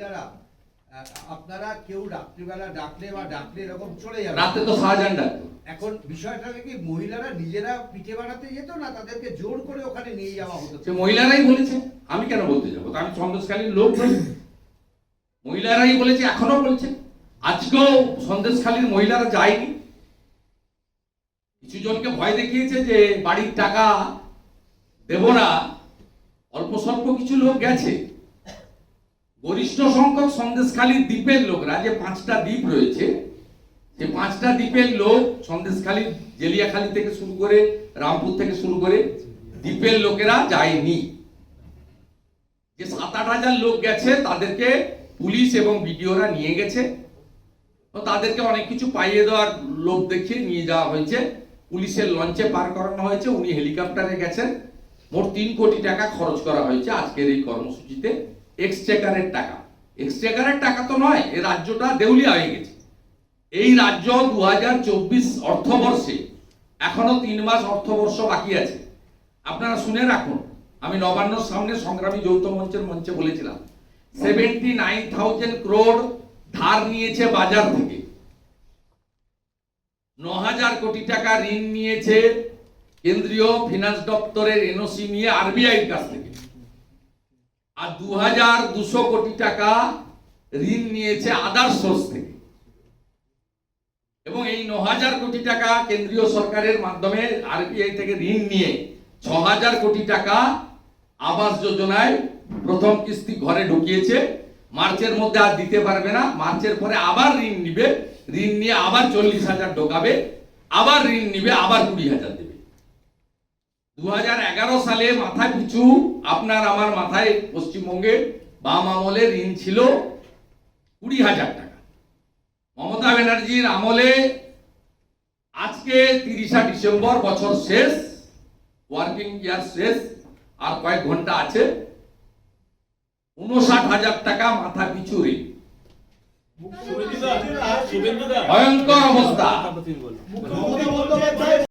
মহিলারা আপনারা কেউ রাত্রিবেলা ডাকলে বা ডাকলে এরকম চলে যাবে। রাতে তো শাহজাহান ডাকতো এখন বিষয়টা কি মহিলারা নিজেরা পিঠে বানাতে যেত না তাদেরকে জোর করে ওখানে নিয়ে যাওয়া হতো। সে মহিলারাই বলেছে আমি কেন বলতে যাব? আমি সন্দেশখালীর লোক নই। মহিলারাই বলেছে এখনও বলছে। আজকেও সন্দেশখালীর মহিলারা যায়নি। কিছু জনকে ভয় দেখিয়েছে যে বাড়ির টাকা দেব না। অল্প স্বল্প কিছু লোক গেছে। গরিষ্ঠ সংখ্যক সন্দেশখালীর দ্বীপের লোকরা, যে পাঁচটা দ্বীপ রয়েছে, সে পাঁচটা দ্বীপের লোক সন্দেশখালী, জেলিয়াখালী থেকে শুরু করে রামপুর থেকে শুরু করে দ্বীপের লোকেরা যায়নি। যে সাত আট হাজার লোক গেছে, তাদেরকে পুলিশ এবং বিডিওরা নিয়ে গেছে। তাদেরকে অনেক কিছু পাইয়ে দেওয়ার লোক দেখিয়ে নিয়ে যাওয়া হয়েছে। পুলিশের লঞ্চে পার করানো হয়েছে, উনি হেলিকপ্টারে গেছেন। মোট তিন কোটি টাকা খরচ করা হয়েছে আজকের এই কর্মসূচিতে। এক্সচেকারের টাকা। এক্সচেকারের টাকা তো নয়, এই রাজ্যটা দেউলিয়া হয়ে গেছে। এই রাজ্য দু হাজার চব্বিশ অর্থবর্ষে এখনও তিন মাস অর্থবর্ষ বাকি আছে। আপনারা শুনে রাখুন, আমি নবান্নর সামনে সংগ্রামী যৌথ মঞ্চের মঞ্চে বলেছিলাম সেভেন্টি নাইন থাউজেন্ড ক্রোড ধার নিয়েছে বাজার থেকে। ন হাজার কোটি টাকা ঋণ নিয়েছে কেন্দ্রীয় ফিনান্স দপ্তরের এনওসি নিয়ে আরবিআই কাছ থেকে। আর দু হাজার দুশো কোটি টাকা ঋণ নিয়েছে আদার সোর্স থেকে। এবং এই ন হাজার কোটি টাকা কেন্দ্রীয় সরকারের মাধ্যমে আরবিআই থেকে ঋণ নিয়ে ছ হাজার কোটি টাকা আবাস যোজনায় প্রথম কিস্তি ঘরে ঢুকিয়েছে। মার্চের মধ্যে আর দিতে পারবে না। মার্চের পরে আবার ঋণ নিবে। ঋণ নিয়ে আবার চল্লিশ হাজার ঢোকাবে। আবার ঋণ নিবে, আবার কুড়ি হাজার দেবে। দু হাজার এগারো সালে মাথা পিছু আপনার আমার মাথায় পশ্চিমবঙ্গে বাম আমলে ঋণ ছিল কুড়ি হাজার টাকা। মমতা ব্যানার্জির আমলে আজকে তিরিশা ডিসেম্বর বছর শেষ ওয়ার্কিং ইয়ার শেষ আর কয়েক ঘণ্টা আছে। উনষাট হাজার টাকা মাথা পিছু ঋণ। ভয়ঙ্কর অবস্থা।